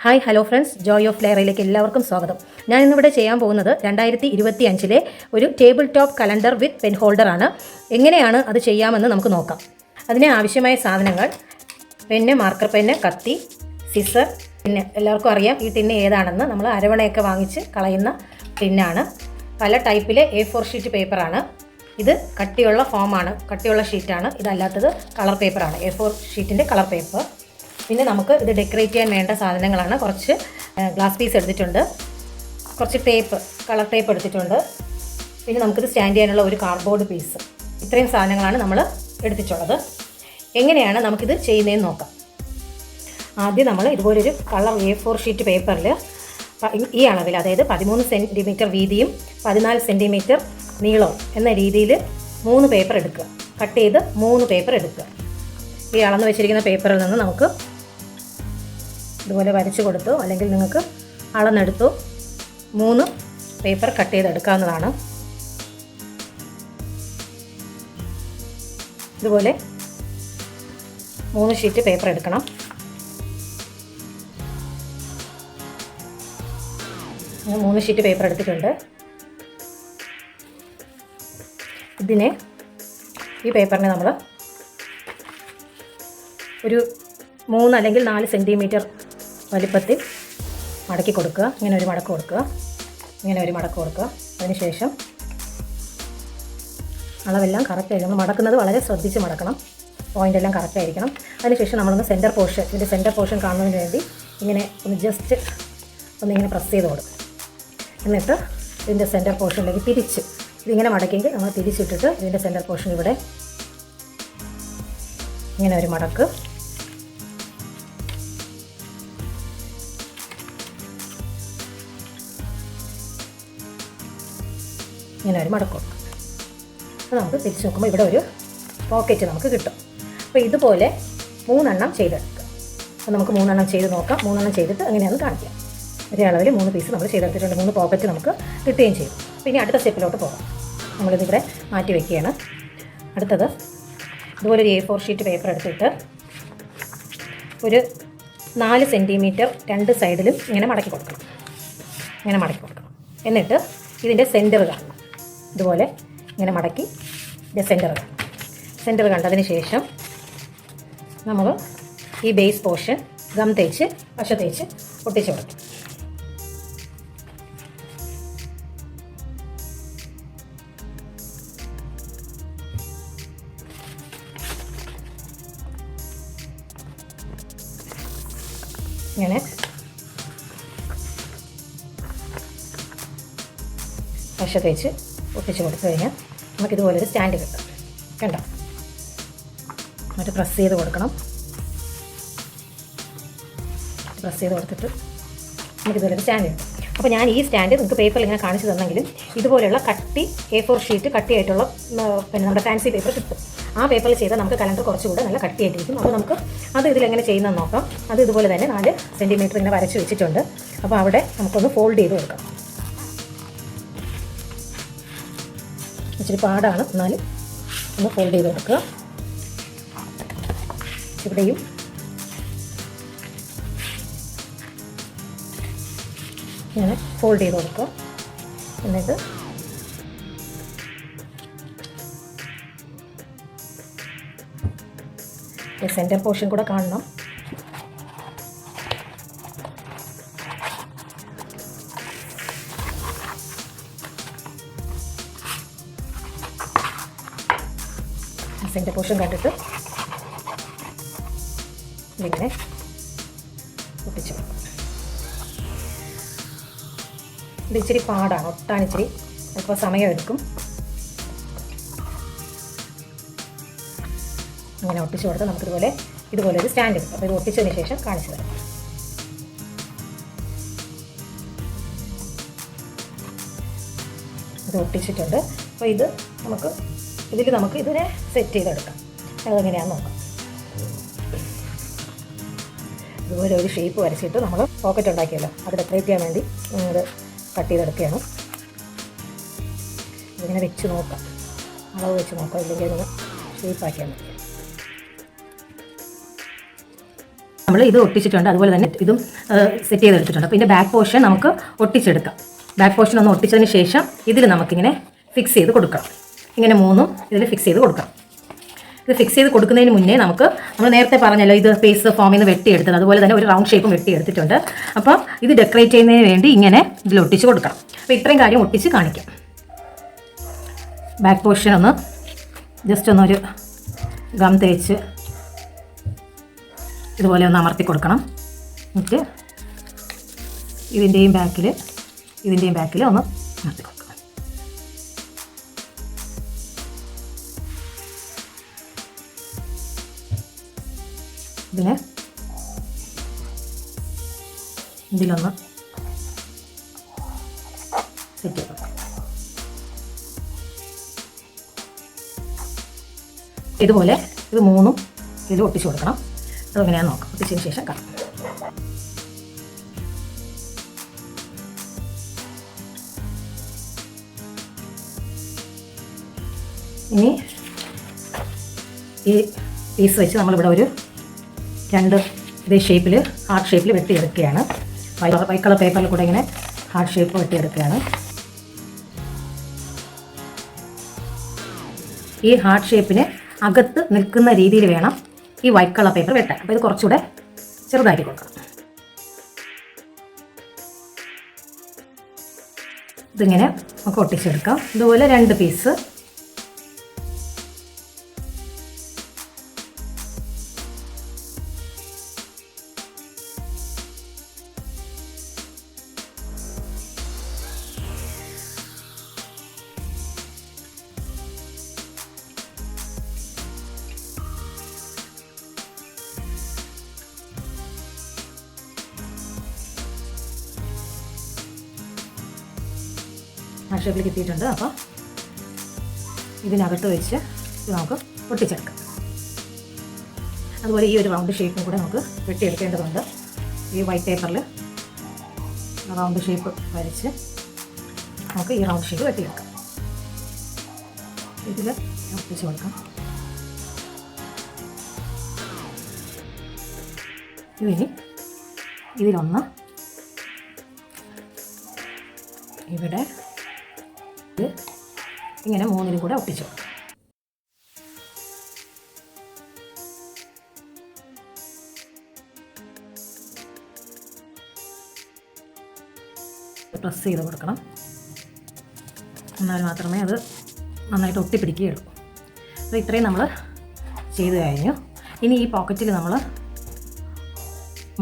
Hi hello friends joy of ലെയറിലേക്ക് എല്ലാവർക്കും സ്വാഗതം. ഞാൻ ഇന്നിവിടെ ചെയ്യാൻ പോകുന്നത് രണ്ടായിരത്തി ഇരുപത്തി അഞ്ചിലെ ഒരു table top calendar with pen holder ആണ്. എങ്ങനെയാണ് അത് ചെയ്യാമെന്ന് നമുക്ക് നോക്കാം. അതിന് ആവശ്യമായ സാധനങ്ങൾ പെന്ന് മാർക്കർ പെന്ന് കത്തി സിസർ പിന്നെ എല്ലാവർക്കും അറിയാം ഈ ടിന്ന് ഏതാണെന്ന്. നമ്മൾ അരവണയൊക്കെ വാങ്ങിച്ച് കളയുന്ന ടിന്നാണ് പല ടൈപ്പിലെ എ ഫോർ ഷീറ്റ് പേപ്പറാണ് ഇത് കട്ടിയുള്ള ഫോമാണ് കട്ടിയുള്ള ഷീറ്റാണ് ഇതല്ലാത്തത് കളർ പേപ്പറാണ് എ ഫോർ ഷീറ്റിന്റെ കളർ പേപ്പർ പിന്നെ നമുക്ക് ഇത് ഡെക്കറേറ്റ് ചെയ്യാൻ വേണ്ട സാധനങ്ങളാണ്. കുറച്ച് ഗ്ലാസ് പീസ് എടുത്തിട്ടുണ്ട്. കുറച്ച് ടേപ്പ് കളർ ടേപ്പ് എടുത്തിട്ടുണ്ട്. പിന്നെ നമുക്കിത് സ്റ്റാൻഡ് ചെയ്യാനുള്ള ഒരു കാർഡ്ബോർഡ് പീസ് ഇത്രയും സാധനങ്ങളാണ് നമ്മൾ എടുത്തിട്ടുള്ളത്. എങ്ങനെയാണ് നമുക്കിത് ചെയ്യുന്നതെന്ന് നോക്കാം. ആദ്യം നമ്മൾ ഇതുപോലൊരു കളർ എ ഫോർ ഷീറ്റ് പേപ്പറിൽ ഈ അളവിൽ അതായത് പതിമൂന്ന് സെന്റിമീറ്റർ വീതിയും പതിനാല് സെന്റിമീറ്റർ നീളവും എന്ന രീതിയിൽ മൂന്ന് പേപ്പർ എടുക്കുക. കട്ട് ചെയ്ത് മൂന്ന് പേപ്പർ എടുക്കുക. ഈ അളന്ന് വെച്ചിരിക്കുന്ന പേപ്പറിൽ നിന്ന് നമുക്ക് ഇതുപോലെ വരച്ച് കൊടുത്തു. അല്ലെങ്കിൽ നിങ്ങൾക്ക് അളന്നെടുത്തു. മൂന്ന് പേപ്പർ കട്ട് ചെയ്തെടുക്കാവുന്നതാണ്. ഇതുപോലെ മൂന്ന് ഷീറ്റ് പേപ്പർ എടുക്കണം. മൂന്ന് ഷീറ്റ് പേപ്പർ എടുത്തിട്ടുണ്ട്. ഇതിനെ ഈ പേപ്പറിനെ നമ്മൾ ഒരു മൂന്ന് അല്ലെങ്കിൽ നാല് സെന്റിമീറ്റർ വലിപ്പത്തിൽ മടക്കി കൊടുക്കുക. ഇങ്ങനെ ഒരു മടക്ക് കൊടുക്കുക. ഇങ്ങനെ ഒരു മടക്ക് കൊടുക്കുക. അതിനുശേഷം അളവെല്ലാം കറക്റ്റ് നമ്മൾ മടക്കുന്നത് വളരെ ശ്രദ്ധിച്ച് മടക്കണം. പോയിന്റ് എല്ലാം കറക്റ്റ് ആയിരിക്കണം. അതിനുശേഷം നമ്മളൊന്ന് സെന്റർ പോർഷൻ ഇതിന്റെ സെന്റർ പോർഷൻ കാണുന്നതിന് വേണ്ടി ഇങ്ങനെ ഒന്ന് ജസ്റ്റ് ഒന്നിങ്ങനെ പ്രസ് ചെയ്ത് കൊടുക്കും എന്നിട്ട് ഇതിന്റെ സെന്റർ പോർഷനിലേക്ക് തിരിച്ച് ഇതിങ്ങനെ മടക്കിയെങ്കിൽ നമ്മൾ തിരിച്ചിട്ടിട്ട് ഇതിന്റെ സെന്റർ പോർഷൻ ഇവിടെ ഇങ്ങനെ ഒരു മടക്ക് ഇങ്ങനെ ഒരു മടക്കം അപ്പോൾ നമുക്ക് തിരിച്ച് നോക്കുമ്പോൾ ഇവിടെ ഒരു പോക്കറ്റ് നമുക്ക് കിട്ടും. അപ്പോൾ ഇതുപോലെ മൂന്നെണ്ണം ചെയ്തെടുക്കുക. അപ്പോൾ നമുക്ക് മൂന്നെണ്ണം ചെയ്ത് നോക്കാം. മൂന്നെണ്ണം ചെയ്തിട്ട് അങ്ങനെയാണ് കാണിക്കാം. ഒരേ അളവിൽ മൂന്ന് പീസ് നമ്മൾ ചെയ്തെടുത്തിട്ടുണ്ട്. മൂന്ന് പോക്കറ്റ് നമുക്ക് കിട്ടുകയും ചെയ്യും. അപ്പോൾ ഇനി അടുത്ത സ്റ്റെപ്പിലോട്ട് പോകാം. നമ്മളിതിവിടെ മാറ്റി വയ്ക്കുകയാണ് അടുത്തത് ഇതുപോലെ ഒരു എ ഫോർ ഷീറ്റ് പേപ്പർ എടുത്തിട്ട് ഒരു നാല് സെന്റിമീറ്റർ രണ്ട് സൈഡിലും ഇങ്ങനെ മടക്കി കൊടുക്കണം. ഇങ്ങനെ മടക്കി കൊടുക്കണം. എന്നിട്ട് ഇതിന്റെ സെന്റർ കാണണം. ഇതുപോലെ ഇങ്ങനെ മടക്കി ഇത് സെന്റർ സെന്റർ കണ്ടതിന് ശേഷം നമ്മൾ ഈ ബേസ് പോർഷൻ ഗം തേച്ച് പശ തേച്ച് ഒട്ടിച്ച് കൊടുക്കും. ഇങ്ങനെ പശ തേച്ച് ഒട്ടിച്ച് കൊടുത്തു കഴിഞ്ഞാൽ നമുക്ക് ഒരു സ്റ്റാൻഡ് കിട്ടും. കണ്ടോ? എന്നിട്ട് പ്രസ് ചെയ്ത് കൊടുക്കണം. പ്രസ് ചെയ്ത് കൊടുത്തിട്ട് നമുക്ക് ഒരു സ്റ്റാൻഡ് കിട്ടും. അപ്പോൾ ഞാൻ ഈ സ്റ്റാൻഡ് നിങ്ങൾക്ക് പേപ്പറിൽ ഇങ്ങനെ കാണിച്ചു തന്നെങ്കിലും ഇതുപോലെയുള്ള കട്ടി എ ഫോർ ഷീറ്റ് കട്ടിയായിട്ടുള്ള പിന്നെ നമ്മുടെ ഫാൻസി പേപ്പർ കിട്ടും. ആ പേപ്പറിൽ ചെയ്താൽ നമുക്ക് കലണ്ടർ കുറച്ചുകൂടെ നല്ല കട്ടിയായിട്ടിരിക്കും. അപ്പോൾ നമുക്ക് അത് ഇതിലെങ്ങനെ ചെയ്യുന്നതെന്ന് നോക്കാം. അത് ഇതുപോലെ തന്നെ നാല് സെന്റിമീറ്റർ ഇങ്ങനെ വരച്ച് വെച്ചിട്ടുണ്ട്. അപ്പോൾ അവിടെ നമുക്കൊന്ന് ഫോൾഡ് ചെയ്ത് കൊടുക്കാം. ഇച്ചിരി പാടാണ്. എന്നാലും ഒന്ന് ഫോൾഡ് ചെയ്ത് കൊടുക്കുക. ഇവിടെയും. ഇങ്ങനെ ഫോൾഡ് ചെയ്ത് കൊടുക്കുക. എന്നിട്ട് സെന്റർ പോർഷൻ കൂടെ കാണണം. സെന്റർ പോഷൻ കണ്ടിട്ട് ഇതിങ്ങനെ ഒട്ടിച്ചു ഇത് ഇച്ചിരി പാടാണ് ഒട്ടാൻ ഇച്ചിരി അല്പം സമയമെടുക്കും. അങ്ങനെ ഒട്ടിച്ചു കൊടുത്താൽ നമുക്കിതുപോലെ ഇതുപോലെ ഒരു സ്റ്റാൻഡ് എടുക്കും. അപ്പോൾ ഇത് ഒട്ടിച്ചതിന് ശേഷം കാണിച്ചു തരാം. ഇത് ഒട്ടിച്ചിട്ടുണ്ട്. അപ്പോൾ ഇത് നമുക്ക് ഇതിൽ നമുക്ക് ഇതിനെ സെറ്റ് ചെയ്തെടുക്കാം. അതെങ്ങനെയാണെന്ന് നോക്കാം. ഇതുപോലെ ഒരു ഷേപ്പ് വരച്ചിട്ട് നമ്മൾ പോക്കറ്റ് ഉണ്ടാക്കിയല്ലോ. അത് ഡെക്കറേറ്റ് ചെയ്യാൻ വേണ്ടി ഇത് കട്ട് ചെയ്തെടുക്കുകയാണ്. ഇതിങ്ങനെ വെച്ച് നോക്കാം. അളവ് വെച്ച് നോക്കാം. ഇല്ലെങ്കിൽ അതിന് ഷേപ്പ് ആക്കിയാൽ മതി. നമ്മൾ ഇത് ഒട്ടിച്ചിട്ടുണ്ട്. അതുപോലെ തന്നെ ഇതും സെറ്റ് ചെയ്തെടുത്തിട്ടുണ്ട്. അപ്പോൾ ഇതിന്റെ ബാക്ക് പോർഷൻ നമുക്ക് ഒട്ടിച്ചെടുക്കാം. ബാക്ക് പോർഷൻ ഒന്ന് ഒട്ടിച്ചതിന് ശേഷം ഇതിൽ നമുക്കിങ്ങനെ ഫിക്സ് ചെയ്ത് കൊടുക്കണം. ഇങ്ങനെ മൂന്നും ഇതിൽ ഫിക്സ് ചെയ്ത് കൊടുക്കാം. ഇത് ഫിക്സ് ചെയ്ത് കൊടുക്കുന്നതിന് മുന്നേ നമുക്ക് നമ്മൾ നേരത്തെ പറഞ്ഞല്ലോ ഇത് പേസ് ഫോമിൽ നിന്ന് വെട്ടിയെടുത്തത്. അതുപോലെ തന്നെ ഒരു റൗണ്ട് ഷേപ്പും വെട്ടിയെടുത്തിട്ടുണ്ട്. അപ്പോൾ ഇത് ഡെക്കറേറ്റ് ചെയ്യുന്നതിന് വേണ്ടി ഇങ്ങനെ ഇതിൽ ഒട്ടിച്ച് കൊടുക്കണം. അപ്പോൾ ഇത്രയും കാര്യം ഒട്ടിച്ച് കാണിക്കാം. ബാക്ക് പോർഷൻ ഒന്ന് ജസ്റ്റ് ഒന്നൊരു ഗം തേച്ച് ഇതുപോലെ ഒന്ന് അമർത്തി കൊടുക്കണം. എന്നിട്ട് ഇതിന്റെയും ബാക്കിൽ ഇതിന്റെയും ബാക്കിൽ ഒന്ന് അമർത്തി ഇതിനെ ഇതിലൊന്ന് സെറ്റ് ചെയ്തു. ഇതുപോലെ ഇത് മൂന്നും ഇതിൽ ഒട്ടിച്ചു കൊടുക്കണം. അതെങ്ങനെയാണെന്ന് നോക്കാം. ഒട്ടിച്ചതിന് ശേഷം കാണാം ഇനി ഈ പീസ് വെച്ച് നമ്മളിവിടെ ഒരു രണ്ട് ഇതേ ഷേപ്പിൽ ഹാർട്ട് ഷേപ്പിൽ വെട്ടിയെടുക്കുകയാണ്. വൈറ്റ് കളർ പേപ്പറിൽ കൂടെ ഇങ്ങനെ ഹാർട്ട് ഷേപ്പ് വെട്ടിയെടുക്കുകയാണ്. ഈ ഹാർട്ട് ഷേപ്പിന് അകത്ത് നിൽക്കുന്ന രീതിയിൽ വേണം ഈ വൈറ്റ് കളർ പേപ്പർ വെട്ടാൻ. അപ്പോൾ ഇത് കുറച്ചുകൂടെ ചെറുതാക്കി കൊടുക്കണം. ഇതിങ്ങനെ നമുക്ക് ഒട്ടിച്ചെടുക്കാം. ഇതുപോലെ രണ്ട് പീസ് ആ ഷേപ്പിൽ കിട്ടിയിട്ടുണ്ട്. അപ്പോൾ ഇതിനകത്ത് വെച്ച് ഇത് നമുക്ക് പൊട്ടിച്ചെടുക്കാം. അതുപോലെ ഈ ഒരു റൗണ്ട് ഷേപ്പും കൂടെ നമുക്ക് വെട്ടിയെടുക്കേണ്ടതുണ്ട്. ഈ വൈറ്റ് പേപ്പറിൽ റൗണ്ട് ഷേപ്പ് വരച്ച് നമുക്ക് ഈ റൗണ്ട് ഷേപ്പ് വെട്ടിയെടുക്കാം. ഇതിൽ ഒട്ടിച്ച് കൊടുക്കാം. ഇതിന് ഇതിലൊന്ന് ഇവിടെ ഇങ്ങനെ മൂന്നിനും കൂടെ ഒട്ടിച്ചു. പ്രസ് ചെയ്ത് കൊടുക്കണം. എന്നാൽ മാത്രമേ അത് നന്നായിട്ട് ഒട്ടിപ്പിടിക്കുകയുള്ളൂ. അപ്പോൾ ഇത്രയും നമ്മൾ ചെയ്ത് കഴിഞ്ഞു. ഇനി ഈ പോക്കറ്റിൽ നമ്മൾ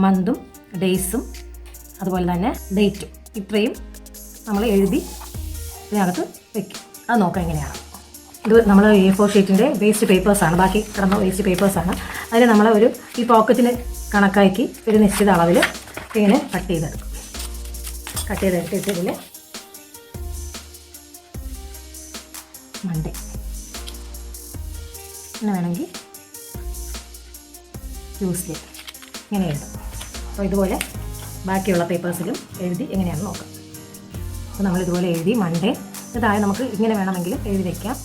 മന്തും ഡേയ്സും അതുപോലെ തന്നെ ഡേറ്റും ഇത്രയും നമ്മൾ എഴുതി ഇതിനകത്ത് വെക്കും. അത് നോക്കാം എങ്ങനെയാണ്. ഇത് നമ്മൾ എ ഫോർ ഷീറ്റിന്റെ വേസ്റ്റ് പേപ്പേഴ്സാണ് ബാക്കി കിടന്ന വേസ്റ്റ് പേപ്പേഴ്സാണ് അതിൽ നമ്മൾ ഒരു ഈ പോക്കറ്റിന് കണക്കാക്കി ഒരു നിശ്ചിത അളവിൽ ഇങ്ങനെ കട്ട് ചെയ്തെടുക്കും. കട്ട് ചെയ്തെടുത്തിട്ട് ഇതിൽ മണ്ടേ. പിന്നെ വേണമെങ്കിൽ ട്യൂസ്ഡേ ഇങ്ങനെ എഴുതും. അപ്പോൾ ഇതുപോലെ ബാക്കിയുള്ള പേപ്പേഴ്സിലും എഴുതി എങ്ങനെയാണെന്ന് നോക്കാം. അപ്പോൾ നമ്മൾ ഇതുപോലെ എഴുതി മൺഡേ ഇതായ നമുക്ക് ഇങ്ങനെ വേണമെങ്കിൽ എഴുതി വയ്ക്കാം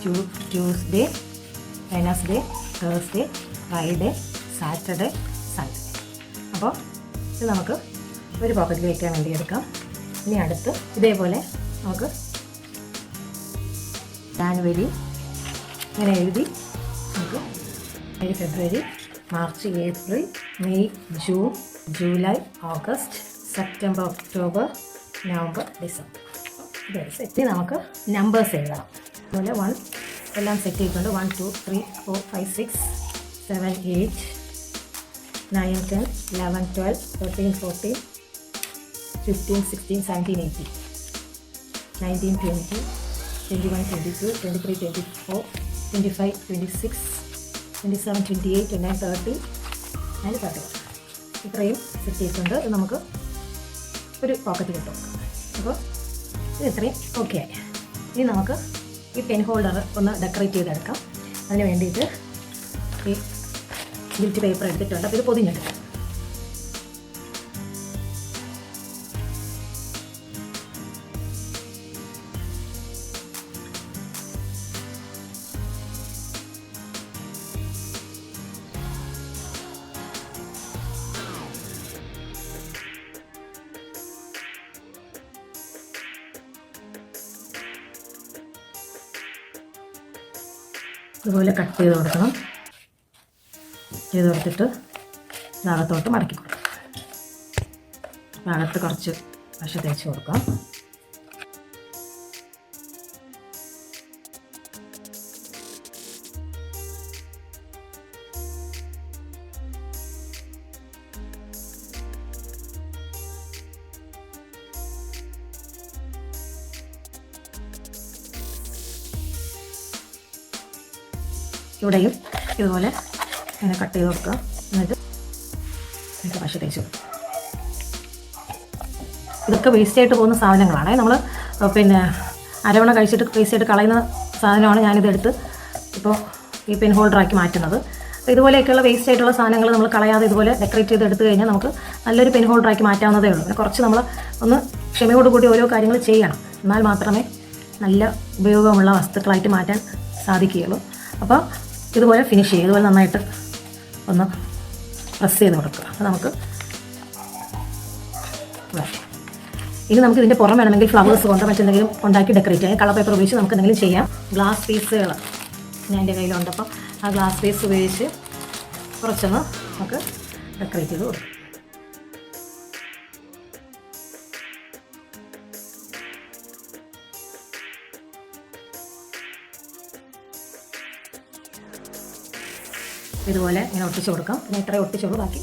Tue Tuesday Wednesday Thursday Friday Saturday Sunday അപ്പോൾ ഇത് നമുക്ക് ഒരു പോക്കറ്റിൽ വയ്ക്കാൻ വേണ്ടി എടുക്കാം. ഇനി അടുത്ത് ഇതേപോലെ നമുക്ക് ജാനുവരി ഇങ്ങനെ എഴുതി നമുക്ക് February March April May June July August September October November December set നമുക്ക് നമ്പേഴ്സ് എഴുതാം. അതുപോലെ വൺ എല്ലാം സെറ്റ് ചെയ്തിട്ടുണ്ട് one two three four five six seven eight nine ten eleven twelve thirteen fourteen fifteen sixteen seventeen eighteen nineteen twenty twenty one twenty two twenty three twenty four twenty five twenty six twenty seven twenty eight twenty nine thirty അതിൽ thirty ഇത്രയും set ചെയ്തിട്ടുണ്ട് നമുക്ക് ഒരു pocket കിട്ടും അപ്പോൾ ഇത് ഇത്രയും okay ആയി. ഇനി നമുക്ക് ഈ പെൻ ഹോൾഡർ ഒന്ന് ഡെക്കറേറ്റ് ചെയ്തെടുക്കാം. അതിന് വേണ്ടിയിട്ട് ഈ ഗിഫ്റ്റ് പേപ്പർ എടുത്തിട്ടുണ്ട്. അപ്പോൾ ഇത് പൊതിഞ്ഞെടുക്കാം ഇതുപോലെ കട്ട് ചെയ്ത് കൊടുക്കണം. ചെയ്ത് കൊടുത്തിട്ട് ഭാഗത്തോട്ട് മടക്കി കൊടുക്കാം. ഭാഗത്ത് കുറച്ച് പശ തേച്ച് കൊടുക്കാം. ഇവിടെയും ഇതുപോലെ ഇങ്ങനെ കട്ട് ചെയ്ത് കൊടുക്കുക. എന്നിട്ട് എന്നിട്ട് പശ തേച്ച് കൊടുക്കുക ഇതൊക്കെ വേസ്റ്റ് ആയിട്ട് പോകുന്ന സാധനങ്ങളാണ്. നമ്മൾ പിന്നെ അരവണ കഴിച്ചിട്ട് വേസ്റ്റ് ആയിട്ട് കളയുന്ന സാധനമാണ് ഞാനിതെടുത്ത് ഇപ്പോൾ ഈ പെൻ ഹോൾഡറാക്കി മാറ്റുന്നത്. ഇതുപോലെയൊക്കെയുള്ള വേസ്റ്റ് ആയിട്ടുള്ള സാധനങ്ങൾ നമ്മൾ കളയാതെ ഇതുപോലെ ഡെക്കറേറ്റ് ചെയ്ത് എടുത്തു കഴിഞ്ഞാൽ നമുക്ക് നല്ലൊരു പെൻ ഹോൾഡറാക്കി മാറ്റാവുന്നതേ ഉള്ളൂ. പിന്നെ കുറച്ച് നമ്മൾ ഒന്ന് ക്ഷമയോടുകൂടി ഓരോ കാര്യങ്ങൾ ചെയ്യണം. എന്നാൽ മാത്രമേ നല്ല ഉപയോഗമുള്ള വസ്തുക്കളായിട്ട് മാറ്റാൻ സാധിക്കുകയുള്ളൂ. അപ്പോൾ ഇതുപോലെ ഫിനിഷ് ചെയ്യുക ഇതുപോലെ നന്നായിട്ട് ഒന്ന് പ്രസ് ചെയ്ത് കൊടുക്കുക. അപ്പോൾ നമുക്ക്. ഇനി നമുക്ക് ഇതിന്റെ പുറം വേണമെങ്കിൽ ഫ്ലവേഴ്സ് കൊണ്ട് മറ്റെന്തെങ്കിലും ഉണ്ടാക്കി ഡെക്കറേറ്റ് ചെയ്യാം. കളർ പേപ്പർ ഉപയോഗിച്ച് നമുക്ക് എന്തെങ്കിലും ചെയ്യാം. ഗ്ലാസ് പീസുകൾ ഞാൻ എന്റെ കയ്യിലുണ്ട്. അപ്പം ആ ഗ്ലാസ് പീസ് ഉപയോഗിച്ച് കുറച്ചൊന്ന് നമുക്ക് ഡെക്കറേറ്റ് ചെയ്ത് കൊടുക്കാം. ഇതുപോലെ ഇങ്ങനെ ഒട്ടിച്ച് കൊടുക്കാം. പിന്നെ ഇത്രയും ഒട്ടിച്ചുള്ളൂ. ബാക്കി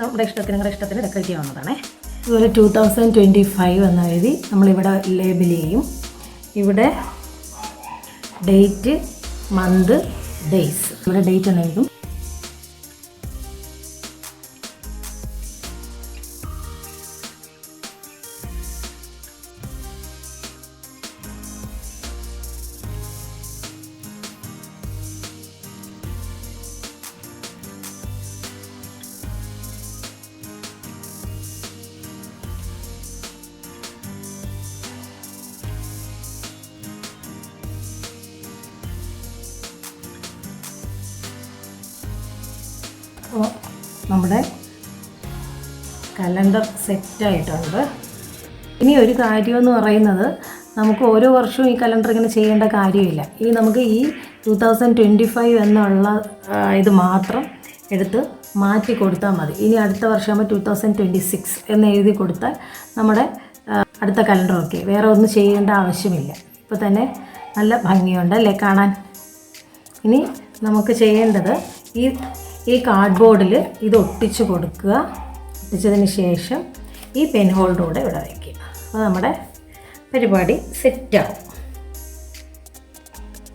നമ്മുടെ ഇഷ്ടത്തിന് നിങ്ങളുടെ ഇഷ്ടത്തിന് ഡെക്കറേറ്റ് ചെയ്യാവുന്നതാണേ. ഇതുപോലെ ടു തൗസൻഡ് ട്വന്റി ഫൈവ് എന്ന് എഴുതി നമ്മളിവിടെ ലേബിൾ ചെയ്യും. ഇവിടെ ഡേറ്റ് മന്ത് ഡേയ്സ് ഇവിടെ ഡേറ്റ് എന്ന് എഴുതും നമ്മുടെ കലണ്ടർ സെറ്റായിട്ടുണ്ട്. ഇനി ഒരു കാര്യമെന്ന് പറയുന്നത് നമുക്ക് ഓരോ വർഷവും ഈ കലണ്ടർ ഇങ്ങനെ ചെയ്യേണ്ട കാര്യമില്ല. ഇനി നമുക്ക് ഈ ടു തൗസൻഡ് ട്വന്റി ഫൈവ് എന്നുള്ള ഇത് മാത്രം എടുത്ത് മാറ്റി കൊടുത്താൽ മതി. ഇനി അടുത്ത വർഷമാകുമ്പോൾ ടു തൗസൻഡ് ട്വന്റി സിക്സ് എന്ന് എഴുതി കൊടുത്താൽ നമ്മുടെ അടുത്ത കലണ്ടർ ഓക്കെ. വേറെ ഒന്നും ചെയ്യേണ്ട ആവശ്യമില്ല. ഇപ്പോൾ തന്നെ നല്ല ഭംഗിയുണ്ട് അല്ലേ കാണാൻ? ഇനി നമുക്ക് ചെയ്യേണ്ടത് ഈ ഈ കാർഡ് ബോർഡിൽ ഇത് ഒട്ടിച്ച് കൊടുക്കുക. ഒട്ടിച്ചതിന് ശേഷം ഈ പെൻ ഹോൾഡർ ഇവിടെ വയ്ക്കുക അപ്പോൾ നമ്മുടെ പരിപാടി സെറ്റാവും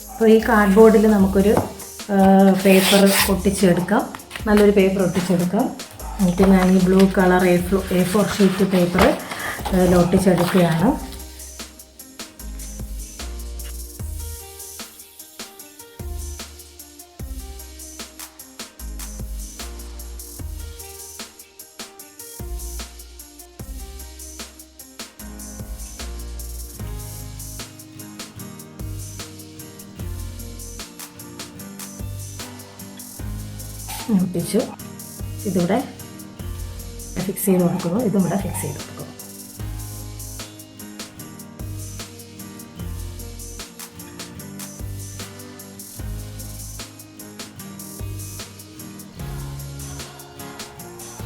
അപ്പോൾ ഈ കാർഡ് ബോർഡിൽ നമുക്കൊരു പേപ്പർ ഒട്ടിച്ചെടുക്കാം. നല്ലൊരു പേപ്പർ ഒട്ടിച്ചെടുക്കാം. എന്നിട്ട് ഞാൻ ഈ blue colour A four sheet paper ഒട്ടിച്ചെടുക്കുകയാണ് fix ചെയ്ത് കൊടുക്കുന്നു ഇതും ഇവിടെ ഫിക്സ് ചെയ്ത് കൊടുക്കുന്നു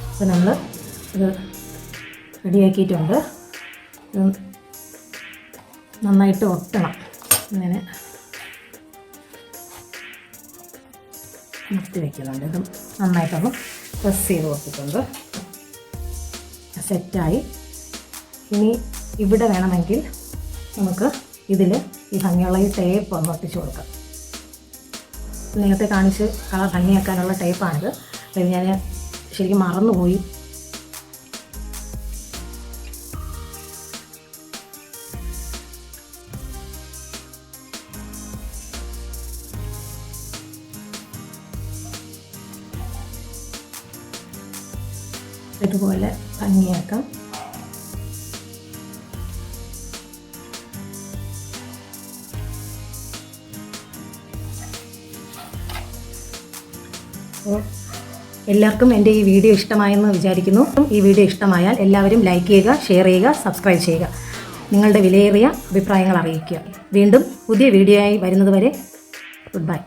അപ്പോൾ നമ്മൾ ഇത് റെഡിയാക്കിയിട്ടുണ്ട്. ഇത് നന്നായിട്ട് ഒട്ടണം. ഇങ്ങനെ നിർത്തി വയ്ക്കുന്നുണ്ട് ഇത് നന്നായിട്ടൊന്ന് പ്രസ് ചെയ്ത് കൊടുത്തിട്ടുണ്ട്. സെറ്റായി. ഇനി ഇവിടെ വേണമെങ്കിൽ നമുക്ക് ഇതിൽ ഈ ഭംഗിയുള്ള ഈ ടേപ്പ് ഒന്ന് ഒട്ടിച്ചു കൊടുക്കാം. നേരത്തെ കാണിച്ച് കളർ ഭംഗിയാക്കാനുള്ള ടേപ്പാണിത് അത് ഞാൻ ശരിക്കും മറന്നുപോയി. ഇതുപോലെ ഭംഗിയാക്കാം. അപ്പോൾ എല്ലാവർക്കും എന്റെ ഈ വീഡിയോ ഇഷ്ടമായെന്ന് വിചാരിക്കുന്നു. ഈ വീഡിയോ ഇഷ്ടമായാൽ എല്ലാവരും ലൈക്ക് ചെയ്യുക ഷെയർ ചെയ്യുക സബ്സ്ക്രൈബ് ചെയ്യുക. നിങ്ങളുടെ വിലയേറിയ അഭിപ്രായങ്ങൾ അറിയിക്കുക. വീണ്ടും പുതിയ വീഡിയോ ആയി വരുന്നതുവരെ ഗുഡ് ബൈ.